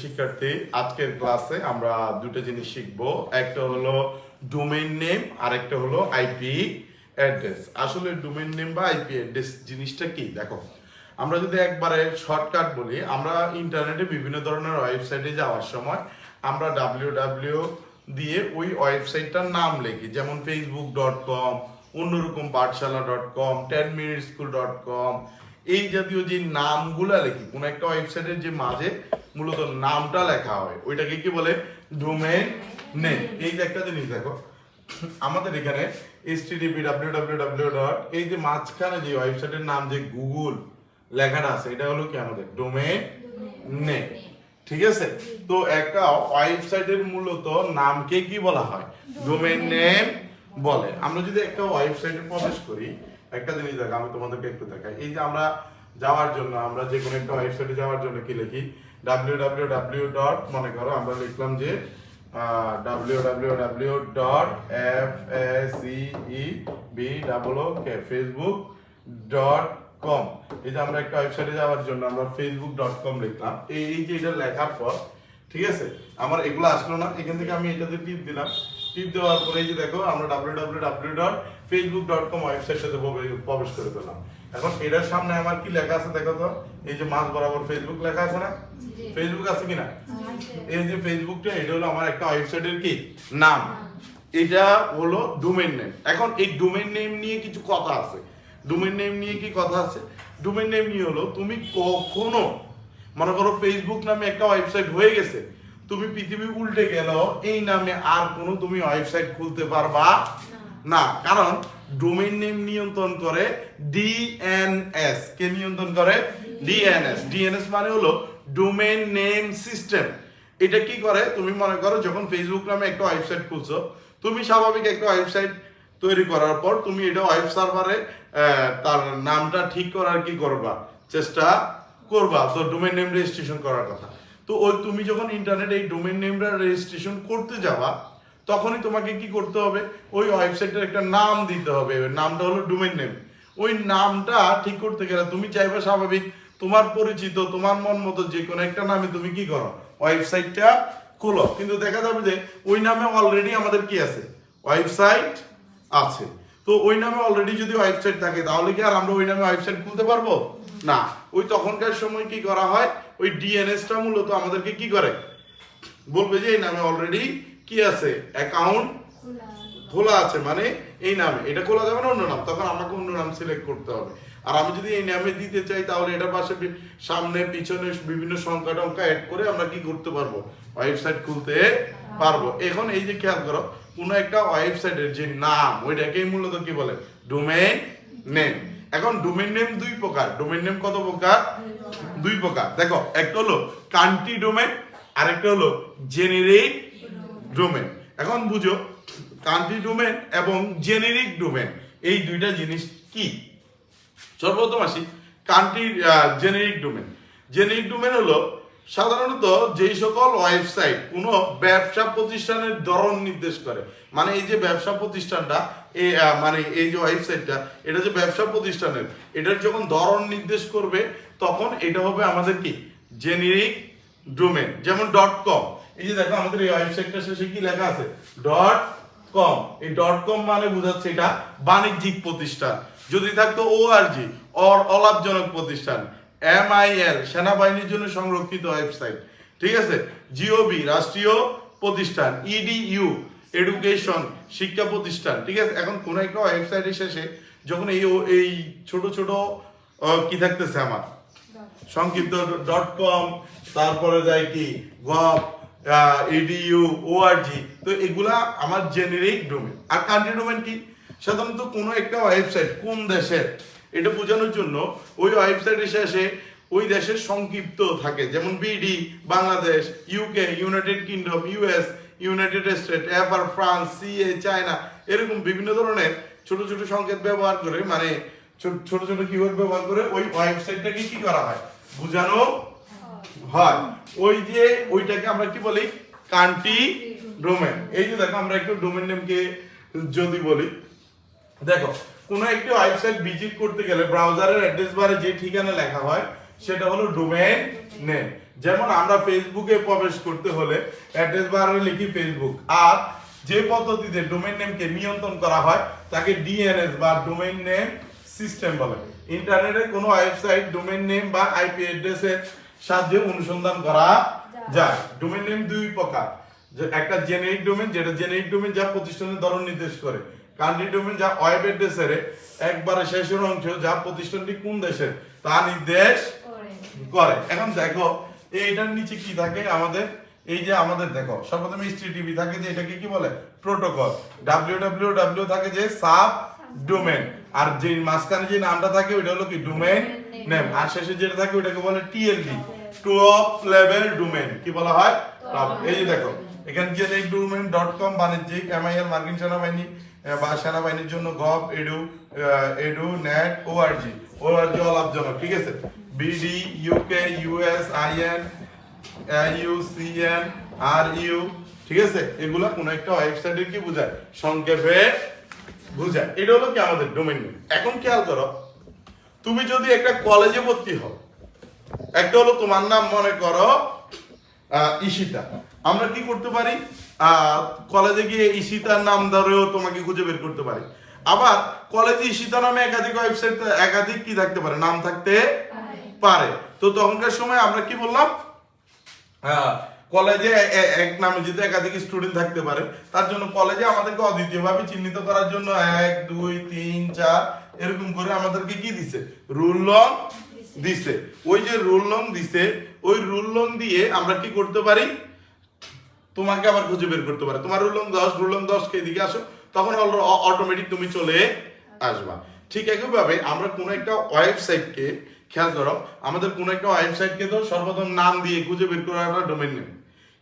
শিক্ষার্থী, আজকের ক্লাসে আমরা দুটো জিনিস শিখব। একটা হলো ডোমেইন নেম আর একটা হলো আইপি অ্যাড্রেস আসলে ডোমেইন নেম বা আইপি অ্যাড্রেস জিনিসটা কি? দেখো, আমরা যদি একবারে শর্টকাট বলি, আমরা ইন্টারনেটে বিভিন্ন ধরনের ওয়েবসাইটে যাওয়ার সময় আমরা ডাব্লিউ ডাব্লিউ দিয়ে ওই ওয়েবসাইটটার নাম লিখি। যেমন Facebook dot com Onnorokom Pathshala dot com ten minute school dot com এই জাতীয় যে নামগুলা লিখি, কোন একটা ওয়েবসাইটের যে মাঝে মূলত নামটা লেখা হয়। ওইটাকে কি বলে? ডোমেন নেম এই যে একটা জিনিস দেখো, আমাদের এখানে http www ডট এই যে মাঝখানে যে ওয়েবসাইটের নাম যে গুগল লেখাটা আছে, এটা হলো কি আমাদের? ডোমেন নেম ঠিক আছে? তো একটা ওয়েবসাইটের মূলত নামকে কি বলা হয়? ডোমেন নেম বলে। আমরা যদি একটা ওয়েবসাইটে প্রবেশ করি, একটা জিনিস দেখো, আমি তোমাদেরকে একটু দেখাই। এই যে আমরা যাওয়ার জন্য, আমরা যে কোনো একটা ওয়েবসাইটে যাওয়ার জন্য কি লিখি? ডাব্লিউ ডাব্লিউ ডাব্লিউ ডট মনে করো আমরা লিখলাম যে W W W dot F S E B double K Facebook dot com এই যে আমরা একটা ওয়েবসাইটে যাওয়ার জন্য আমরা ফেসবুক ডট কম লিখলাম। এই এই যে এটা লেখার পর, ঠিক আছে? আমার এগুলো আসলো না, এখান থেকে আমি এটাতে টিপ দিলাম। টিপ দেওয়ার পরে এই যে দেখো, আমরা W W W dot Facebook dot com ওয়েবসাইটটাতে প্রবেশ করে পেলাম। এখন এটার সামনে আমার কি লেখা আছে দেখো তো? এই যে মাঝ বরাবর ফেসবুক লেখা আছে না? ফেসবুক আছে কিনা? এই যে ফেসবুকটা এটা হলো আমার একটা ওয়েবসাইটের কি? নাম। এটা হলো ডোমেইন নেম এখন এই ডোমেইন নেম নিয়ে কিছু কথা আছে। ডোমেইন নেম নিয়ে কি কথা আছে? ডোমেইন নেম নিয়ে হলো তুমি কখনো মনে করো ফেসবুক নামে একটা ওয়েবসাইট হয়ে গেছে তুমি পৃথিবী উল্টে গেল এই নামে আর কোনো তুমি ওয়েবসাইট খুলতে পারবা না, কারণ ডোমেইন নেম নিয়ন্ত্রণ করে ডিএনএস কে নিয়ন্ত্রণ করে? ডিএনএস ডিএনএস মানে হলো ডোমেইন নেম সিস্টেম এটা কি করে? তুমি মনে করো, যখন ফেসবুক নামে একটা ওয়েবসাইট খুলছো, তুমি স্বাভাবিক একটা ওয়েবসাইট তৈরি করার পর তুমি এটা ওয়েব সার্ভারে তার নামটা ঠিক করার কি করবা? চেষ্টা করবা। তো ডোমেন নেম রেজিস্ট্রেশন করার কথা। তো ওই তুমি যখন ইন্টারনেটে এই ডোমেন নেমটা রেজিস্ট্রেশন করতে যাবা তখনই তোমাকে কি করতে হবে? ওই ওয়েবসাইটের একটা নাম দিতে হবে। নামটা হলো ডোমেন নেম ওই নামটা ঠিক করতে গেলে তুমি চাইবে স্বাভাবিক তোমার পরিচিত, তোমার মন মতো যে কোনো একটা নামে তুমি কি করো? ওয়েবসাইটটা খোলো। কিন্তু দেখা যাবে যে ওই নামে অলরেডি আমাদের কি আছে? ওয়েবসাইট আছে। তো ওই নামে অলরেডি যদি ওয়েবসাইট থাকে, তাহলে কি আর আমরা ওই নামে ওয়েবসাইট খুলতে পারব? না। ওই তখনকার সময় কি করা হয়? ওই ডিএনএসটা মূলত আমাদেরকে কি করে? বলবে যে এই নামে অলরেডি কি আছে? অ্যাকাউন্ট খোলা আছে মানে এই নামে। এটা খোলা যাবে না অন্য নাম? তখন আমাকে অন্য নাম সিলেক্ট করতে হবে। আর আমি যদি এই নামে দিতে চাই, তাহলে এটার পাশে সামনে, পিছনে বিভিন্ন সংখ্যা টংখ্যা অ্যাড করে আমরা কি করতে পারব? ওয়েবসাইট খুলতে পারব। এখন এই যে খেয়াল করো, কোন একটা ওয়েবসাইটের যে নাম, ওইটাকেই মূলত কি বলে? ডোমেইন নেম এখন ডোমেইন নেম দুই প্রকার। ডোমেইন নেম কত প্রকার? দুই প্রকার। দেখো, একটা হলো কান্ট্রি ডোমেইন আরেকটা হলো জেনেরিক ডোমেন এখন বুঝো কান্ট্রি ডোমেন এবং জেনেরিক ডোমেন এই দুইটা জিনিস কি? সর্বপ্রথম আসি country generic domain generic domain হলো সাধারণত যেই সকল ওয়েবসাইট কোনো ব্যবসা প্রতিষ্ঠানের ধরন নির্দেশ করে। মানে এই যে ব্যবসা প্রতিষ্ঠানটা এই মানে এই যে ওয়েবসাইটটা এটা যে ব্যবসা প্রতিষ্ঠানের, এটার যখন ধরন নির্দেশ করবে, তখন এটা হবে আমাদের কি? জেনেরিক ডোমেন, যেমন ডট কম। এই যে দেখো, আমাদের এই ওয়েবসাইটটা শেষে কি লেখা আছে? Dot com. এই ডট কম মানে বোঝাচ্ছে এটা বাণিজ্যিক প্রতিষ্ঠান। যদি থাকতো ও আর জি অর অলাভজনক প্রতিষ্ঠান। এম আই এল সেনাবাহিনীর জন্য সংরক্ষিত ওয়েবসাইট। ঠিক আছে? জিওবি রাষ্ট্রীয় প্রতিষ্ঠান। ইডিইউ এডুকেশন শিক্ষা প্রতিষ্ঠান। ঠিক আছে? এখন কোন একটা ওয়েবসাইটের শেষে যখন এই এই ছোট ছোট কি থাকতেছে আমার? সংক্ষিপ্ত ডট কম তারপরে যায় কি, গভ ইডিইউ ওআরজি তো এগুলা আমার জেনেরিক ডোমেন আর কান্ট্রি ডোমেন কি? সাধারণত কোনো একটা ওয়েবসাইট কোন দেশের, এটা বোঝানোর জন্য ওই ওয়েবসাইটের শেষে ওই দেশের সংক্ষিপ্ত থাকে। যেমন BD Bangladesh UK United Kingdom US United State FR France CA China এরকম বিভিন্ন ধরনের ছোট ছোট সংকেত ব্যবহার করে মানে ছোট ছোট কিওয়ার্ড ব্যবহার করে ওই ওয়েবসাইটটাকে কি করা হয়? বোঝানো হয়। ওই যে, ওইটাকে আমরা কি বলি? Country domain. এই যে দেখো, আমরা একটু ডোমেন নেমকে যদি বলি। দেখো, কোন একটি ওয়েবসাইট ভিজিট করতে গেলে ব্রাউজারের অ্যাড্রেস বারে যে ঠিকানা লেখা হয়, সেটা হলো ডোমেন নেম। যেমন আমরা ফেসবুকে প্রবেশ করতে হলে অ্যাড্রেস বারে লিখি ফেসবুক। আর যে পদ্ধতিতে ডোমেন নেমকে নিয়ন্ত্রণ করা হয়, তাকে ডিএনএস বা ডোমেন নেম সিস্টেম বলে। ইন্টারনেটে কোনো ওয়েবসাইট ডোমেইন নেম বা আইপি অ্যাড্রেসের সাহায্যে অনুসন্ধান করা যায়। ডোমেইন নেম দুই প্রকার। যে একটা জেনেরিক ডোমেইন যেটা জেনেরিক ডোমেইন যা প্রতিষ্ঠানের ধরন নির্দেশ করে। কান্ট্রি ডোমেইন যা ওয়েব অ্যাড্রেসের একবারে শেষের অংশ যা প্রতিষ্ঠানটি কোন দেশের তা নির্দেশ করে। এখন দেখো এইটার নিচে কি থাকে আমাদের? এই যে আমাদের দেখো সর্বপ্রথমে টিভি থাকে যে এটাকে কি বলে? প্রোটোকল ডাব্লিউ ডাব্লিউ ডাব্লিউ থাকে যে সাব ডোমেন আর যে মাঝখানে যে নামটা থাকে, ওইটা হলো কি? ডোমেন নেম আর শেষে যেটা থাকে, ওইটাকে বলে টিএলডি টপ লেভেল ডোমেন কি বলা হয়? টপ এই যে দেখো, এখানে যে এই ডোমেন ডট কম বাণিজ্যিক এমআইএল মার্কিন সেনাবাহিনী বা সেনাবাহিনীর জন্য gov edu edu net ORG ORG অলাভজনক ঠিক আছে? BD UK US IN UCN R U ঠিক আছে? এগুলা কোন একটা ওয়েবসাইটের কি বোঝায়? সংক্ষেপে বোঝায় এটা হলো কি আমাদের ডোমেইন নেম এখন খেয়াল করো তুমি যদি একটা কলেজে ভর্তি হও একটা হলো তোমার নাম মনে করো ঈশিতা। আমরা কি করতে পারি? কলেজে গিয়ে ঈশিতার নাম ধরেও তোমাকে খুঁজে বের করতে পারি। আবার কলেজে ঈশিতা নামে একাধিক ওয়েবসাইট একাধিক কি থাকতে পারে? নাম থাকতে পারে। তো তখনকার সময় আমরা কি বললাম? হ্যাঁ কলেজে এক নামে যদি একাধিক স্টুডেন্ট থাকতে পারে, তার জন্য কলেজে আমাদেরকে অদ্বিতীয়ভাবে চিহ্নিত করার জন্য এক, দুই, তিন, চার, এরকম করে আমাদেরকে কি দিছে? রুল লং দিছে। ওই যে রুল লং দিছে, ওই রুল লং দিয়ে আমরা কি করতে পারি? তোমাকে আবার খুঁজে বের করতে পারে। তোমার রুলং দশ রুলং দশ কে এদিকে আসো, তখন অটোমেটিক তুমি চলে আসবা। ঠিক একইভাবে আমরা কোনো একটা ওয়েবসাইটকে খেয়াল করো, আমাদের কোনো একটা ওয়েবসাইটকে তো সর্বপ্রথম নাম দিয়ে খুঁজে বের করা একটা ডোমেন নেম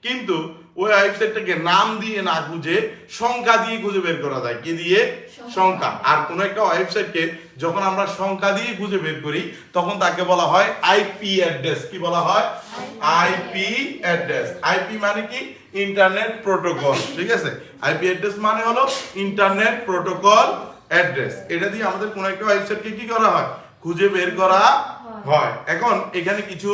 কিন্তু ওই ওয়েবসাইটটাকে নাম দিয়ে না খুঁজে সংখ্যা দিয়ে খুঁজে বের করা যায়। কি দিয়ে? সংখ্যা। আর কোন একটা ওয়েবসাইটকে যখন আমরা সংখ্যা দিয়ে খুঁজে বের করি তখন তাকে বলা হয় আইপি অ্যাড্রেস। কি বলা হয়? IP address. আইপি মানে কি? Internet protocol. ঠিক আছে? আইপি অ্যাড্রেস মানে হলো ইন্টারনেট প্রোটোকল অ্যাড্রেস। এটা দিয়ে আমাদের কোন একটা ওয়েবসাইটকে কি করা হয়? খুঁজে বের করা হয়। এখন এখানে কিছু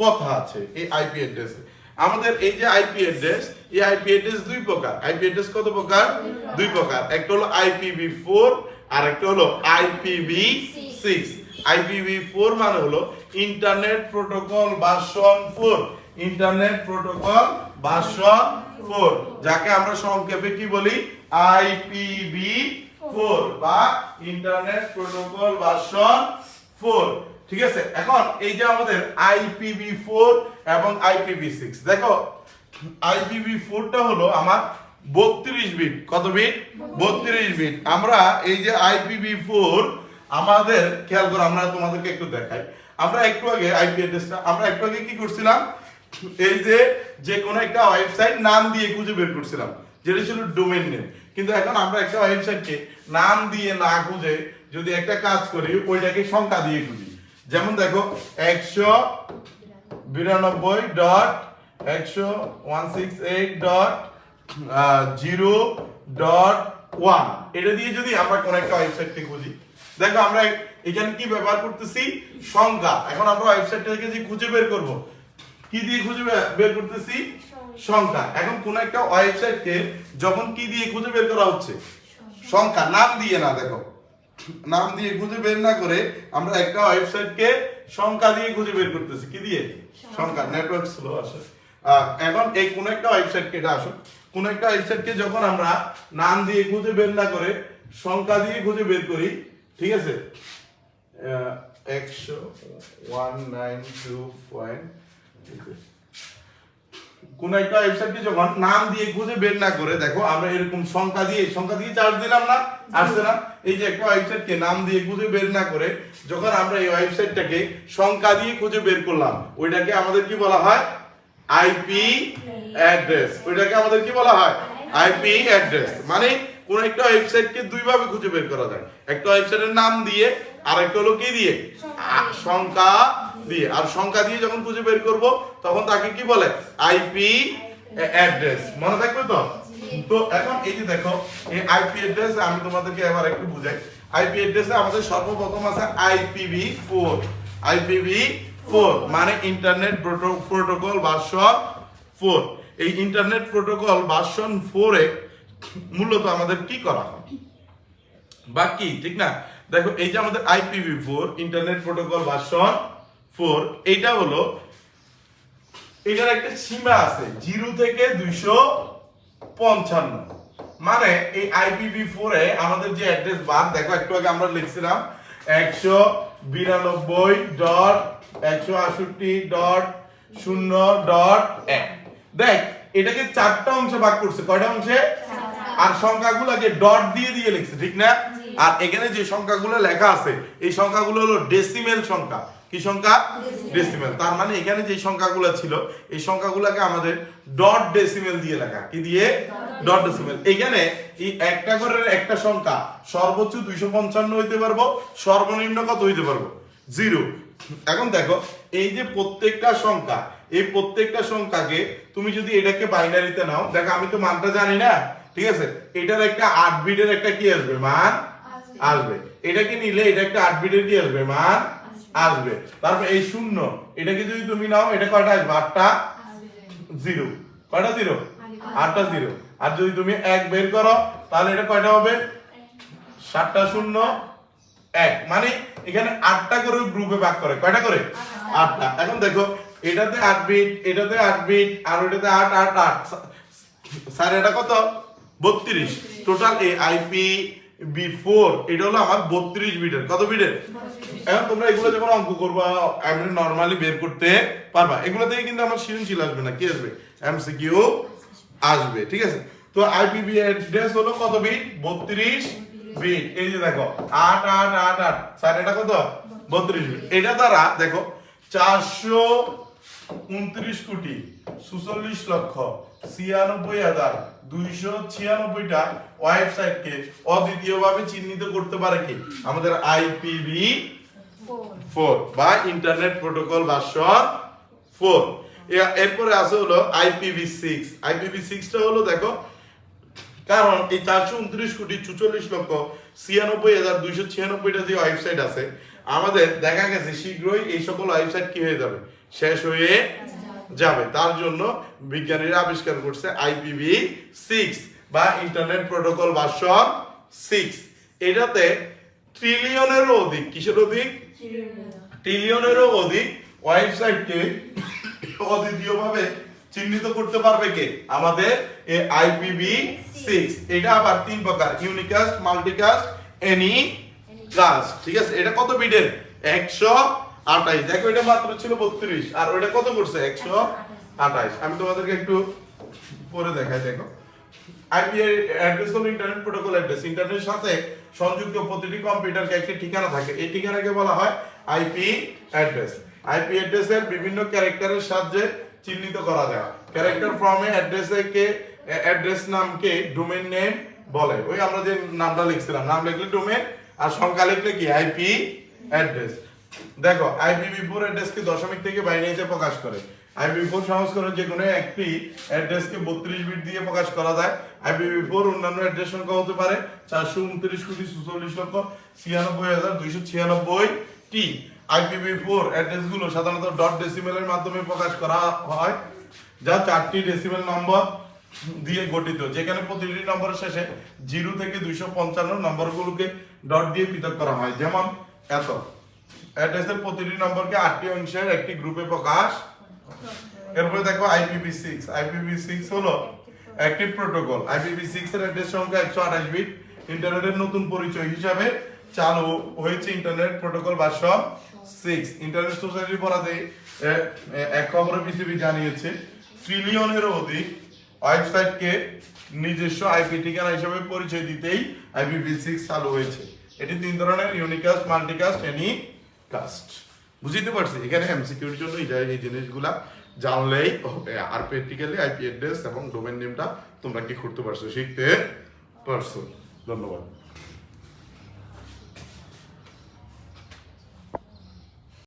কথা আছে এই আইপি অ্যাড্রেসে। আমাদের এই যে আইপি অ্যাড্রেস এই আইপি অ্যাড্রেস দুই প্রকার। আইপি অ্যাড্রেস কত প্রকার? দুই প্রকার। একটা হলো আইপিভি ফোর আর একটা হলো আইপিভি সিক্স আইপিভি ফোর মানে হলো internet protocol version four internet protocol version four যাকে আমরা সংক্ষেপে কি বলি? আইপিভি ফোর বা ইন্টারনেট প্রোটোকল ভার্সন ফোর ঠিক আছে? এখন এই যে আমাদের আইপিভি ফোর এবং আইপিভি সিক্স দেখো আইপিভি ফোরটা হলো আমার বত্রিশ বিট কত বিট বত্রিশ বিট আমরা এই যে আইপিভি ফোর আমাদের, খেয়াল করো, আমরা তোমাদেরকে একটু দেখাই। আমরা একটু আগে আইপি অ্যাড্রেসটা আমরা একটু আগে কি করছিলাম? এই যে যে কোনো একটা ওয়েবসাইট নাম দিয়ে খুঁজে বের করছিলাম, যেটা ছিল ডোমেন নেম কিন্তু এখন আমরা একটা ওয়েবসাইটকে নাম দিয়ে না খুঁজে যদি একটা কাজ করি, ওইটাকে সংখ্যা দিয়ে খুঁজি। যেমন দেখো, একশো বিরানব্বই ডট, একশো one six eight dot zero dot one. এটা দিয়ে যদি আমরা কোন একটা ওয়েবসাইটকে খুঁজি। দেখো, আমরা এখানে কি ব্যবহার করতেছি? সংখ্যা এখন আমরা ওয়েবসাইটটাকে যে খুঁজে বের করব, কি দিয়ে খুঁজে বের করতেছি? সংখ্যা এখন কোন একটা ওয়েবসাইটকে যখন কি দিয়ে খুঁজে বের করা হচ্ছে? সংখ্যা। নাম দিয়ে না, দেখো। নাম দিয়ে খুঁজে বের না করে আমরা একটা ওয়েবসাইটকে সংখ্যা দিয়ে খুঁজে বের করতেছি। কি দিয়ে? সংখ্যা। নেটওয়ার্ক স্লো আসে। এখন এই কোন একটা ওয়েবসাইটকে এটা আসুন। কোন একটা ওয়েবসাইটকে যখন আমরা নাম দিয়ে খুঁজে বের না করে সংখ্যা দিয়ে খুঁজে বের করি ঠিক আছে? একশো ওয়ান নাইন টু পয়েন্ট কোন একটা ওয়েবসাইটকে যখন নাম দিয়ে খুঁজে বের না করে, দেখো, আমরা এরকম সংখ্যা দিয়ে সংখ্যা দিয়ে চার্জ দিলাম না, আসছে না। এই যে একটা ওয়েবসাইটকে নাম দিয়ে খুঁজে বের না করে, যখন আমরা এই ওয়েবসাইটটাকে সংখ্যা দিয়ে খুঁজে বের করলাম, ওইটাকে আমাদের কি বলা হয়? আইপি অ্যাড্রেস ওইটাকে আমাদের কি বলা হয়? আইপি অ্যাড্রেস মানে কোন একটা ওয়েবসাইটকে দুই ভাবে খুঁজে বের করা যায়। একটা ওয়েবসাইটের নাম দিয়ে আর একটা হলো কি দিয়ে? সংখ্যা দিয়ে, আর সংখ্যা দিয়ে যখন খুঁজে বের করব, তখন তাকে কি বলে? আইপি অ্যাড্রেস মনে থাকবে তো? তো এখন এই যে দেখো, এই আইপি অ্যাড্রেস আমি তোমাদেরকে এবার একটু বুঝাই। আইপি অ্যাড্রেসে আমাদের সর্বপ্রথম আছে আইপিভি ফোর আইপিভি ফোর মানে ইন্টারনেট প্রোটোকল ভার্সন ফোর এই ইন্টারনেট প্রোটোকল ভার্সন ফোরে মূলত আমাদের কি করা হয়? বা কি, ঠিক না? দেখো, এই যে আমাদের IPv four internet protocol version four এইটা হলো এটার একটা সীমা আছে জিরো থেকে দুইশো পঞ্চান্ন। মানে এই আইপিভি ফোরে আমাদের যে অ্যাড্রেস বার দেখো একটু আগে আমরা লিখছিলাম একশো বিরানব্বই ডট একশো আষট্টি ডট শূন্য ডট এক। দেখ এটাকে চারটা অংশে ভাগ করছে কয়টা অংশে? আর সংখ্যাগুলোকে ডট দিয়ে দিয়ে লিখছে ঠিক না? আর এখানে যে সংখ্যাগুলো লেখা আছে এই সংখ্যাগুলো হলো ডেসিমেল সংখ্যা। কি সংখ্যা? ডেসিমেল তার মানে এখানে যে সংখ্যাগুলো ছিল এই সংখ্যাগুলোকে আমাদের ডট ডেসিমেল দিয়ে লেখা। কি দিয়ে? ডট ডেসিমেল এখানে এই একটা করে একটা সংখ্যা সর্বোচ্চ দুইশো পঞ্চান্ন হইতে পারব সর্বনিম্ন কত হইতে পারব? জিরো এখন দেখো এই যে প্রত্যেকটা সংখ্যা এই প্রত্যেকটা সংখ্যাকে তুমি যদি এটাকে বাইনারিতে নাও দেখো আমি তো মানটা জানি না ঠিক আছে? এটার একটা আট বিটের একটা কি আসবে? মান? আসবে। এটাকে নিলে এটা একটা আট বিটের কি আসবে? মান? আসবে। তারপর এই শূন্য, এটাকে যদি তুমি নাও, এটা কয়টা আসবে? আটটা? জিরো। কয়টা জিরো? আটটা জিরো। আর যদি তুমি এক বের করো, তাহলে এটা কয়টা হবে? সাতটা শূন্য, এক। মানে এখানে আটটা করে গ্রুপে ভাগ করে। কয়টা করে? আটটা। এখন দেখো, এটাতে আট বিট এটাতে আট বিট আর ওটাতে আট আট আট। স্যার, এটা কত? বত্রিশ। টোটাল এই আইপি বি ফোর এটা হলো আমার বত্রিশ বিটের কত বিটের এখন তোমরা এগুলো যখন অঙ্ক করবা এমনি নর্মালি বের করতে পারবা। এগুলো থেকে কিন্তু আমার সৃজনশীল আসবে না। কি আসবে? এমসিকিউ আসবে ঠিক আছে? তো আইপিবি অ্যাড্রেস হলো কত বিট বত্রিশ বিট এই যে দেখো আট আট আট আট। স্যার এটা কত? বত্রিশ বিট এটা দ্বারা দেখো চারশো উনত্রিশ কোটি সুচল্লিশ লক্ষ ছিয়ানব্বই হাজার দুইশো ছিয়ানব্বইটা ওয়েবসাইটকে অদ্বিতীয়ভাবে চিহ্নিত করতে পারে কি? আমাদের আইপিভি ফোর বা ইন্টারনেট প্রোটোকল ভার্সন ফোর। এরপরে আছে হলো আইপিভি সিক্স। আইপিভি সিক্সটা হলো দেখো, কারণ এই চারশো উনত্রিশ কোটি চুচল্লিশ লক্ষ ছিয়ানব্বই হাজার দুইশো ছিয়ানব্বইটা যে ওয়েবসাইট আছে, আমাদের দেখা গেছে শীঘ্রই এই সকল ওয়েবসাইট কি হয়ে যাবে? শেষ হয়ে যাবে। তার জন্য বিজ্ঞানীরা আবিষ্কার করছে আইপিভি সিক্স বা ইন্টারনেট প্রোটোকল ভার্সন সিক্স। এটাতে ট্রিলিয়নেরও অধিক, কিসের অধিক? ট্রিলিয়নেরও অধিক ওয়েবসাইটকে অদ্বিতীয়ভাবে চিহ্নিত করতে পারবে কে? আমাদের এই আইপিভি সিক্স। এটা আবার তিন প্রকার, ইউনিকাস্ট, মাল্টিকাস্ট, এনি কাস্ট। ঠিক আছে? এটা কত বিটের? একশো আঠাইশ। দেখো, এটা মাত্র ছিল বত্রিশ। আর ওটা কত করছে? একশো আঠাইশ। আমি তোমাদেরকে একটু পরে দেখাই, দেখো। আইপি অ্যাড্রেস হলো ইন্টারনেট প্রোটোকল অ্যাড্রেস ইন্টারনেটের সাথে সংযুক্ত প্রতিটি কম্পিউটারকে একটি ঠিকানা থাকে। এই ঠিকানাকে বলা হয় আইপি অ্যাড্রেস আইপি অ্যাড্রেসের বিভিন্ন ক্যারেক্টারের সাহায্যে চিহ্নিত করা যায়। ক্যারেক্টার ফর্মে অ্যাড্রেসকে অ্যাড্রেস নামকে ডোমেন নেম বলে। ওই আমরা যে নামটা লিখছিলাম, নাম লিখলে ডোমেন আর সংখ্যা লিখলে কি? আইপি অ্যাড্রেস দেখো আইপিভি ফোর অ্যাড্রেসকে দশমিক থেকে বাইনারিতে প্রকাশ করে। আইপিভি ফোর সংস্করণ যে কোনো একটি অ্যাড্রেসকে বত্রিশ বিট দিয়ে প্রকাশ করা যায়। আইপিভি ফোর অন্যান্য অ্যাড্রেস সংখ্যা হতে পারে, চারশো উনত্রিশ কোটি সুচল্লিশ লক্ষ ছিয়ানব্বই হাজার দুইশো ছিয়ানব্বই টি। আইপিভি ফোর অ্যাড্রেসগুলো সাধারণত ডট ডেসিমেলের মাধ্যমে প্রকাশ করা হয়, যা চারটি ডেসিমেল নম্বর দিয়ে গঠিত। যেখানে প্রতিটি নম্বরের শেষে জিরো থেকে দুইশো পঞ্চান্ন নম্বরগুলোকে ডট দিয়ে পৃথক করা হয়। যেমন এত। অ্যাড্রেসের প্রতিটি নম্বরকে আটটি অংশের একটি গ্রুপে প্রকাশ। এরপরে দেখো আইপিভি সিক্স আইপিভি সিক্স হলো একটি প্রোটোকল আইপিভি সিক্স এর অ্যাড্রেস সংখ্যা একশো আঠাশ বিট ইন্টারনেটের নতুন পরিচয় হিসাবে চালু হয়েছে internet protocol version six internet সোসাইটির পরাতে এক খবরে পৃথিবী জানিয়েছে ট্রিলিয়নেরও অধিক ওয়েবসাইটকে নিজস্ব আইপি ঠিকানা হিসেবে পরিচয় দিতেই আইপিভি সিক্স চালু হয়েছে। এটি তিন ধরনের ইউনিকাস্ট মাল্টিকাস্ট এনি কাস্ট বুঝতে পারছি, এখানে এমসিকিউর জন্য এই জিনিসগুলা। জানলেই হবে, আর প্র্যাকটিক্যালি আইপি অ্যাড্রেস এবং ডোমেন নেমটা তোমরা কি করতে পারছ, শিখতে পারছ। ধন্যবাদ।